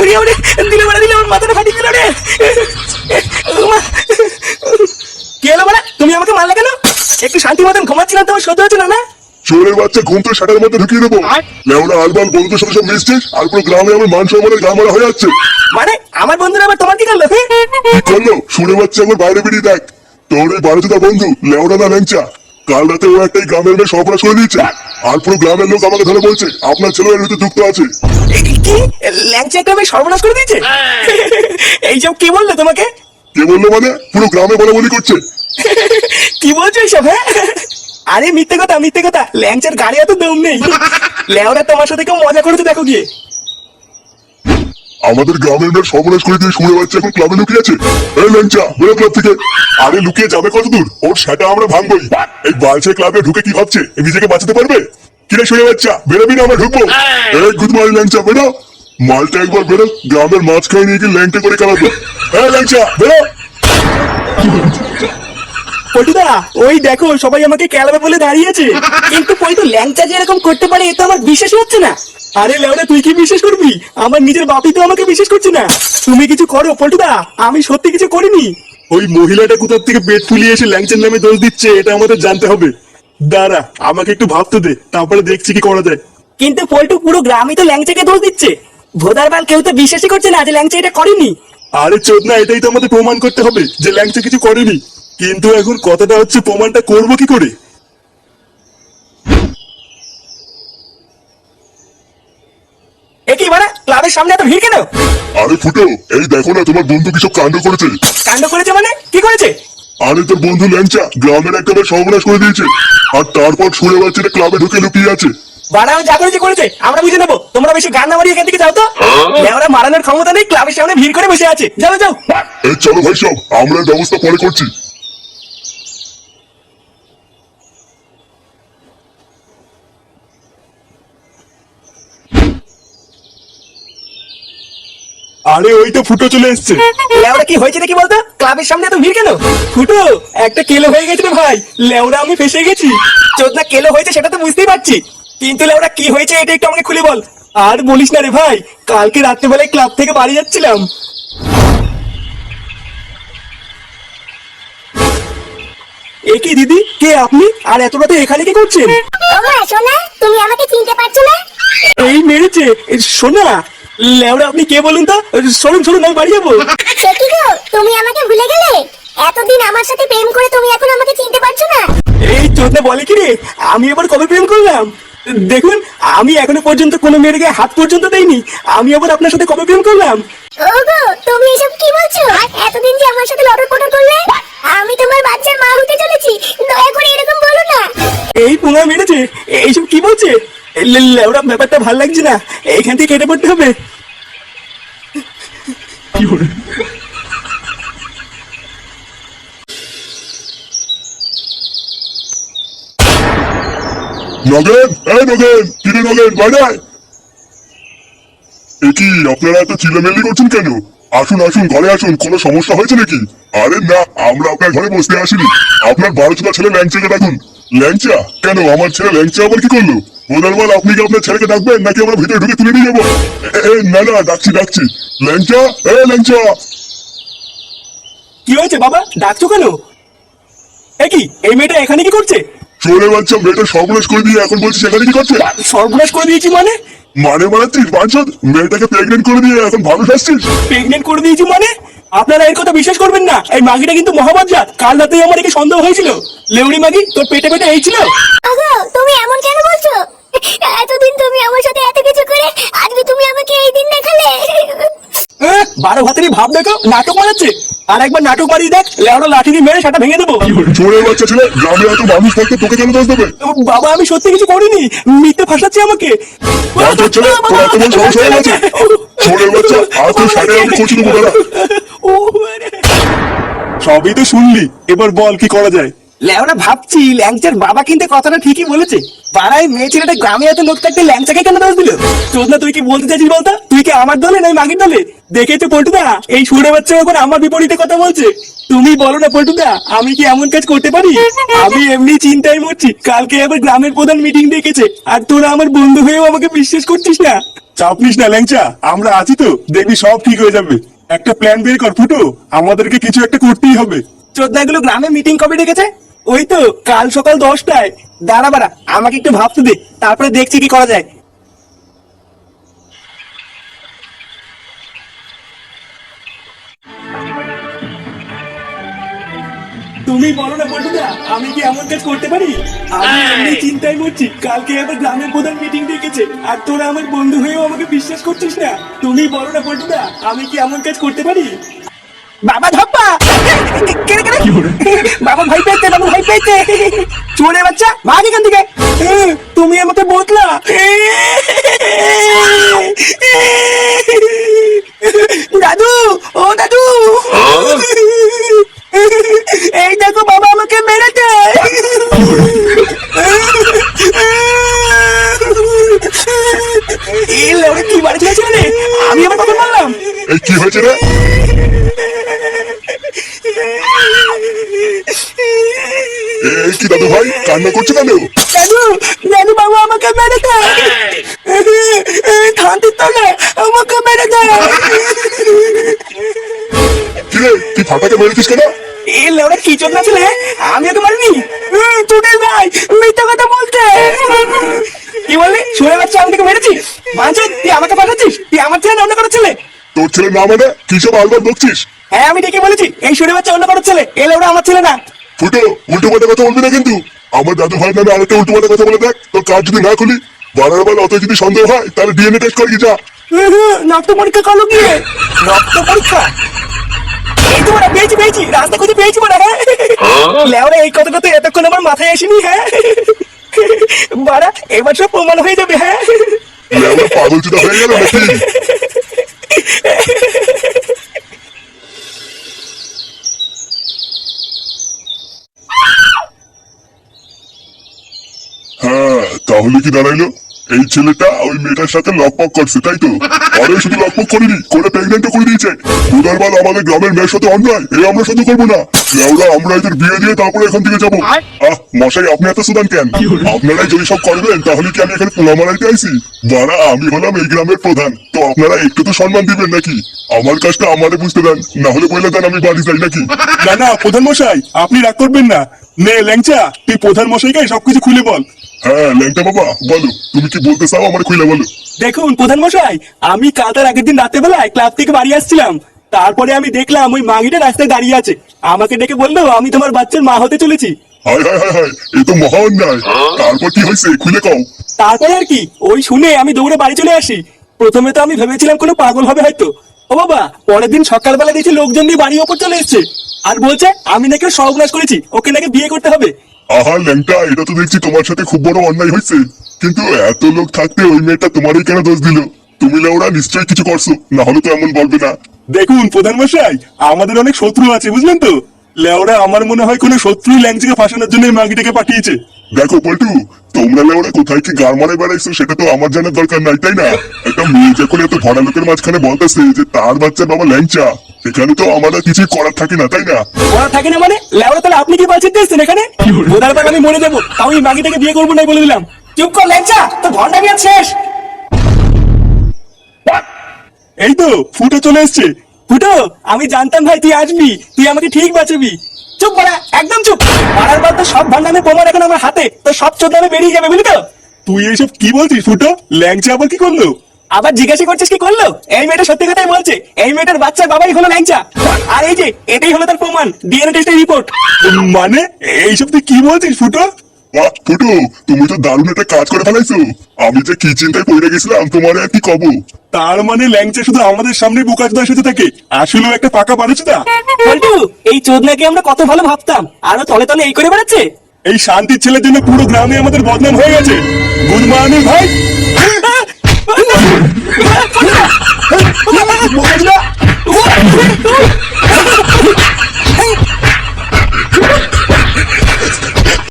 ওরে দিলে দিলে আমার মাথাটা ফাটিয়ে গেল রে। কি হলো তুমি আমাকে মারলে কেন? একটু শান্তি মতন ঘুমাচ্ছিলাম তোমার সহ্য হচ্ছে না না? চোরের বাচ্চা ঘুম তো শাটার মধ্যে ঢুকিয়ে দেবো। লেওনা আলবাল বন্ধুদের সাথে সব মিশছিস আর পুরো গ্রামে আমার মান সম্মানের গা মারা হয়ে যাচ্ছে। মানে আমার বন্ধুরা আবার তোমার কি করল? কি করল শুনে বাচ্চা একবার বাইরে বেরিয়ে দেখ। তোর এই বারোজোদা বন্ধু লেওনা না ল্যাংচা। কাল রাতে ও একটাই গ্রামের মেয়ে সর্বনাশ করে দিয়েছে। আর পুরো গ্রামের লোক আমাকে ধরে বলছে আপনার ছেলে এর ভিতরে যুক্ত আছে। কি- কি? ল্যাংচা মেয়ে সর্বনাশ করে দিয়েছে? এইসব কি বলল তোমাকে? কে বলল মানে? পুরো গ্রামে বলা বলি করছে। কি বলছো এইসব হ্যাঁ? আরে মিথ্যে কথা মিথ্যে কথা। ল্যাংচার গাড়ি এত দম নেই। লেওরা তোমার সাথে কেউ মজা করেছে দেখো গিয়ে। আমাদের গ্রামের মেয়ের সর্বনাশ করে দিয়ে শুনে বাচ্চা এখন ক্লাবে লুকিয়ে আছে। এই ল্যাংচা বেরো ক্লাব থেকে। আরে লুকিয়ে যাবে কত দূর ওর সেটা আমরা ভাঙবই। এই বালছে ক্লাবে ঢুকে কি ভাবছে? নিজেকে বাঁচাতে পারবে? কিরে শুয়ে বাচ্চা, বেরোবি না, আমরা ঢুকবো। এই গুড মর্নিং ল্যাংচা, বেরো। মালটা একবার বেরো, গ্রামের মাঝখানে নিয়ে গিয়ে ল্যাংটা করে খেলাবো। হ্যাঁ ল্যাংচা, বেরো। পটুদা ওই দেখো সবাই আমাকে ক্যালাবে বলে দাঁড়িয়েছে। কিন্তু ল্যাংচা যে এরকম করতে পারে আমার বিশ্বাসই হচ্ছে না। আরে লেওরা তুই কি বিশ্বাস করবি? আমার নিজের বাপি তো আমাকে বিশ্বাস করছে না। তুমি কিছু করো আমি সত্যি কিছু করিনি। ওই মহিলাটা কোথার থেকে পেট ফুলিয়ে এসে ল্যাংচার নামে দোষ দিচ্ছে এটা আমাদের জানতে হবে। দাঁড়া আমাকে একটু ভাবতে দে তারপরে দেখছি কি করা যায়। কিন্তু পল্টু পুরো গ্রামই তো ল্যাংচাকে দোষ দিচ্ছে। ভোদার বাল কেউ তো বিশ্বাসই করছে না যে ল্যাংচা এটা করেনি। আরে চোদ না এটাই তো আমাদের প্রমাণ করতে হবে যে ল্যাংচা কিছু করেনি। কিন্তু এখন কথাটা হচ্ছে প্রমাণটা করব কি করে? মানে? ক্লাবের সামনে এত ভিড় কেন? আরে ফুটো এই দেখো না তোমার বন্ধু কিসব কাণ্ড করেছে? কাণ্ড করেছে মানে? কি করেছে? আরে তোর বন্ধু ল্যাংচা গ্রামের একেবারে সর্বনাশ করে দিয়েছে। আর তারপর শুনে বাচ্চাটা ক্লাবে ঢুকে লুকিয়ে আছে। বাড়াও যা করেছে করেছে আমরা বুঝে নেব। তোমরা বেশি গান না মারিয়ে এখান থেকে যাও তো। লেওরা মারানোর ক্ষমতা নেই ক্লাবের সামনে ভিড় করে বসে আছে। যাও যাও। এই চলো ভাই সব আমরা ব্যবস্থা পরে করছি। আরে ওই তো ফুটো চলে এসছে। লেওরা কি হয়েছে নাকি বলতো? ক্লাবের সামনে এত ভিড় কেন? ফুটো একটা কেলো হয়ে গেছে রে ভাই। লেওরা আমি ফেসে গেছি। চোদনা কেলো হয়েছে সেটা তো বুঝতেই পারছি। কিন্তু লেওরা কি হয়েছে এটা একটু আমাকে খুলে বল। আর বলিস না রে ভাই কালকে রাত্রেবেলায় ক্লাব থেকে বাড়ি যাচ্ছিলাম। এ কি দিদি? কে আপনি? আর এত রাতে এখানে কি করছেন? সোনা তুমি আমাকে চিনতে পারছ না? এই মেরেছে। এ, শোনা আপনি কে বলুন তো? সরুন সরুন আমি বাড়ি যাব। সে কি গো তুমি আমাকে ভুলে গেলে? এতদিন আমার সাথে প্রেম করে তুমি এখন আমাকে চিনতে পারছ না? এই চোদনা বলে কি রে? আমি আবার কবে প্রেম করলাম? দেখুন আমি এখনও পর্যন্ত কোনো মেয়ের গায়ে হাত পর্যন্ত দেইনি। আমি আবার আপনার সাথে কবে প্রেম করলাম? ওগো তুমি এসব কি বলছো? এতদিন যে আমার সাথে পটর করলে? আমি তোমার বাচ্চার মা হতে চলেছি। দয়া করে এরকম বলো না। এই পুঙ্গা মেরেছে এইসব কি বলছে? লেওড়া ব্যাপারটা ভালো লাগছে না। এখান থেকে কেটে পড়তে হবে। নগেন এই নগেন কিরে নগেন বাইরে এ কি আপনারা এত চিল্লামিল্লি করছেন কেন? আসুন আসুন ঘরে আসুন কোনো সমস্যা হয়েছে নাকি? আরে না আমরা আপনার ঘরে বসতে আসিনি। আপনার বারো চোখা ছেলে ল্যাংচাকে ডাকুন ল্যাংচা? কেন আমার ছেলে ল্যাংচা আবার কি করল? ওনার বল আপনি কি আপনার ছেলেকে ডাকবেন? নাকি আমরা ভিতরে ঢুকে তুলে নিয়ে যাব? না না ডাকছি ডাকছি। ল্যাংচা? এ ল্যাংচা! কি হয়েছে বাবা? ডাকছো কেন? এ কি এই মেয়েটা এখানে কি করছে? চলে বাচ্চা মেয়েটা সর্বনাশ করে দিয়ে এখন বলছি সেখানে কি করছে? সর্বনাশ করে দিয়েছি মানে? মানে বানাচ্ছিস বাঞ্চদ মেয়েটাকে প্রেগনেন্ট করে দিয়ে এখন ভালো আসছিস প্রেগনেন্ট করে দিয়েছি মানে? আপনারা এর কথা বিশ্বাস করবেন না। এই মাগিটা কিন্তু মহাবাজার কাল রাতেই আমার একে সন্দেহ হয়েছিল। লেউড়ি মাগি তোর পেটে পেটে এই ছিল। তুমি এমন কেন বলছো এতদিন তুমি আমার সাথে এত কিছু করে আজকে তুমি আমাকে এই দিন দেখালে আহ, বারো ভাতেরই ভাব দেখো নাটক বানাচ্ছে। আর একবার নাটক বাড়িয়ে দেখ লেওড়া লাঠি দিয়ে মেরে সেটা ভেঙে দেবো। চোরের বাচ্চা ছেলে গ্রামে এত মানুষ থাকতে তোকে কেন দোষ দেবে? বাবা আমি সত্যি কিছু করিনি। মিথ্যে ফাঁসাচ্ছে আমাকে। ছেলে তোর এত বড় সাহস হয়ে গেছে। চোরের বাচ্চা আর তোর সাড়ে আমি করছি দেবো দাঁড়া ও, আরে। সবই তো শুনলি এবার বল কি করা যায়। লেওরা ভাবছি ল্যাংচার বাবা কিন্তু কথাটা ঠিকই বলেছে। পাড়ায় মেয়ে ছেলেটা গ্রামে এত লোক থাকতে ল্যাংচাকে কেন দোষ দিল? চোদনা তুই কি বলতে চাইছিস বলতো? তুই কি আমার দলে নাই মাগির দলে? দেখেছ পল্টুদা? এই সুরে বাচ্চা এখন আমার বিপরীতে কথা বলছে। তুমি বলো না পল্টুদা আমি কি এমন কাজ করতে পারি? আমি এমনি চিন্তায় মরছি। কালকে আবার গ্রামের প্রধান মিটিং ডেকেছে আর তোরা আমার বন্ধু হয়েও আমাকে বিশ্বাস করছিস না। চাপ নিস না ল্যাংচা আমরা আছি তো দেখবি সব ঠিক হয়ে যাবে। একটা প্ল্যান বের কর ফুটো আমাদেরকে কিছু একটা করতেই হবে। চোদ্দাগুলো গ্রামে মিটিং কবে ডেকেছে? ওই তো কাল সকাল দশটায়। দাঁড়া বাড়া আমাকে একটু ভাবতে দে তারপরে দেখছি কি করা যায়। তুমি বলো না বন্ধুদা আমি কি এমন কাজ করতে পারি? আমি এমনি চিন্তায় মরছি কালকে আবার গ্রামের প্রধান মিটিং ডেকেছে আর তোরা আমার বন্ধু হয়েও আমাকে বিশ্বাস করছিস না। তুমি বলো না বন্ধুদা আমি কি এমন কাজ করতে পারি? বাবা ধপ্পা! বাবা ভাই পেয়েছে বাবা ভাই পেয়েছে। চোরে বাচ্চা ভাগ এখান থেকে? তুমি আমাকে বদলা। দাদু ও দাদু। এই দেখো বাবা আমাকে মেরেছে। কি বাড়ি ছিল রে আমি আমার কথা বললাম। কি হয়েছে রে? এই কি দাদু ভাই কান্না করছ কেন? দাদু দাদু বাবা আমাকে মেরে দেয়। থানতে তো না আমাকে মেরে কিরে তুই ফাটাকে মেরেছিস কেন? লেওড়া কি চোখ না ছিলে? আমি ওকে মারিনি। তোদের ভাই মিথ্যা কথা বলতে। কি বললি? শুনে বাচ্চা আমি তোকে মেরেছি মানছি তুই আমাকে পাঠাচ্ছিস? তুই আমার ছেলে অন্য কোনো ছেলে? তোর ছেলে না মানে? কি সব বকছিস? হ্যাঁ আমি ঠিকই বলেছি। এই শুনে বাচ্চা অন্য কোনো ছেলে। এই লেওড়া আমার ছেলে না। ফুটো উল্টো পাল্টা কথা বলবি না কিন্তু। আমার দাদু ভাই নামে আরেকটা উল্টো পাল্টা কথা বলে দেখ তোর কাজ যদি না খুলি বারার বেলা অত যদি সন্দেহ হয় তাহলে ডিএনএ টেস্ট করে যা। রক্ত পরীক্ষা করল গিয়ে। রক্ত পরীক্ষা? পেয়েছি পেয়েছি রাস্তা খুঁজে পেয়েছি বড়া হ্যাঁ। লেওরা এই কথাটা তো এতক্ষণ আমার মাথায় আসেনি হ্যাঁ। বাড়া এবার সব প্রমাণ হয়ে যাবে হ্যাঁ। পাগল চুদা হয়ে গেল নাকি? হ্যাঁ তাহলে কি দাঁড়াইলো? এই ছেলেটা ওই মেয়েটার সাথে লকপক করছে তাই তো? আরে শুধু লকপক করিনি করে প্রেগনেন্টও করে দিয়েছে। উদারবাল আমাদের গ্রামের মেয়ের সাথে অন্যায় এই আমরা শুধু করব না। লেওরা আমরা এদের বিয়ে দিয়ে তারপরে এখান থেকে যাব। আহ মশাই আপনি এত সুদান কেন? আপনারাই যদি সব করবেন তাহলে কি আমি এখানে পোলা মারাইতে আইছি? বাড়া আমি হলাম এই গ্রামের প্রধান। তো আপনারা একটু তো সম্মান দিবেন নাকি? আমার কাজটা আমারে বুঝতে দেন না হলে বলে দেন আমি বাড়ি যাই নাকি? না না প্রধান মশাই আপনি রাগ করবেন না। নে ল্যাংচা তুই প্রধান মশাইকে সবকিছু খুলে বল। হ্যাঁ ল্যাংটা বাবা বলো তুমি কি বলতে চাও আমার খুলে বলো? দেখুন প্রধান মশাই আমি কাল তার আগের দিন রাতে বেলায় ক্লাব থেকে বাড়ি আসছিলাম। তারপরে আমি দেখলাম ওই মাগিটা রাস্তায় দাঁড়িয়ে আছে। আমাকে ডেকে বলল আমি তোমার বাচ্চার মা হতে চলেছি। হায় হায় হায় হায় এ তো মহা অন্যায় তারপর কি হয়েছে খুলে কও? তারপরে আর কি ওই শুনে আমি দৌড়ে বাড়ি চলে আসি। প্রথমে তো আমি ভেবেছিলাম কোনো পাগল হবে হয়তো। ও বাবা পরের দিন সকালবেলা দেখছি লোকজন নিয়ে বাড়ির ওপর চলে এসছে। আর বলছে আমি নাকি সর্বনাশ করেছি ওকে নাকি বিয়ে করতে হবে। আহা, ল্যাংটা, এটা তো দেখছি তোমার সাথে খুব বড় অন্যায় হয়েছে। কিন্তু এত লোক থাকতে ওই মেয়েটা তোমারই কেন দোষ দিল? তুমি ওরা নিশ্চয়ই কিছু করছ, না হলে তো এমন বলবে না। দেখুন, প্রধান মশাই, আমাদের অনেক শত্রু আছে, বুঝলেন তো? লেওরা আমার মনে হয় কোনো শত্রু ল্যাংচাকে ফাঁসানোর জন্য মাগিটাকে পাঠিয়েছে। দেখো পল্টু তোমরা লেওরা কোথায় কি গার মারে বেড়াইছো সেটা তো আমার জানার দরকার নাই তাই না? একটা মেয়ে যখন এত ভরা লোকের মাঝখানে বলতেছে যে তার বাচ্চা বাবা ল্যাংচা সেখানে তো আমার আর কিছুই করার থাকে না তাই না? ওরা থাকে না মানে? লেওড়া তাহলে আপনি কি বলছেন এসছেন এখানে? বোধার পর আমি মরে যাব তাও এই মাগিটাকে বিয়ে করব না বলে দিলাম। চুপ কর ল্যাংচা তো ভন্ডা বিয়ে শেষ। এই তো ফুটে চলে এসছে। ফুটো আমি জানতাম ভাই তুই আসবি তুই আমাকে ঠিক বাঁচাবি। চুপ বড়া একদম চুপ। পাড়ার পর তো সব ভান্ডামে প্রমাণ এখন আমার হাতে তো সব চোদ্দামে বেরিয়ে যাবে বুঝলি তো? তুই এইসব কি বলছিস ফুটো ল্যাংচা আবার কি করল? আবার জিজ্ঞাসা করছিস কি করল? এই মেয়েটা সত্যি কথাই বলছে এই মেয়েটার বাচ্চার বাবাই হলো ল্যাংচা। আর এই যে এটাই হলো তার প্রমাণ ডিএনএ টেস্টের রিপোর্ট মানে এইসব তুই কি বলছিস ফুটো বাহ ফুটু তুমি তো দারুণ একটা কাজ করে ফেলাইছো আমি যে কি চিন্তায় পড়ে গেছিলাম তোমার আর কি কব তার মানে ল্যাংচা শুধু আমাদের সামনে বোকাচোদা এসেছে থাকে আসলেও একটা পাকা বাড়েছে বল্টু এই চোদনাকে আমরা কত ভালো ভাবতাম আরও তলে তলে এই করে বেড়াচ্ছে এই শান্তির ছেলের জন্য পুরো গ্রামে আমাদের বদনাম হয়ে গেছে গুড মর্নিং ভাই বোকাচোদা!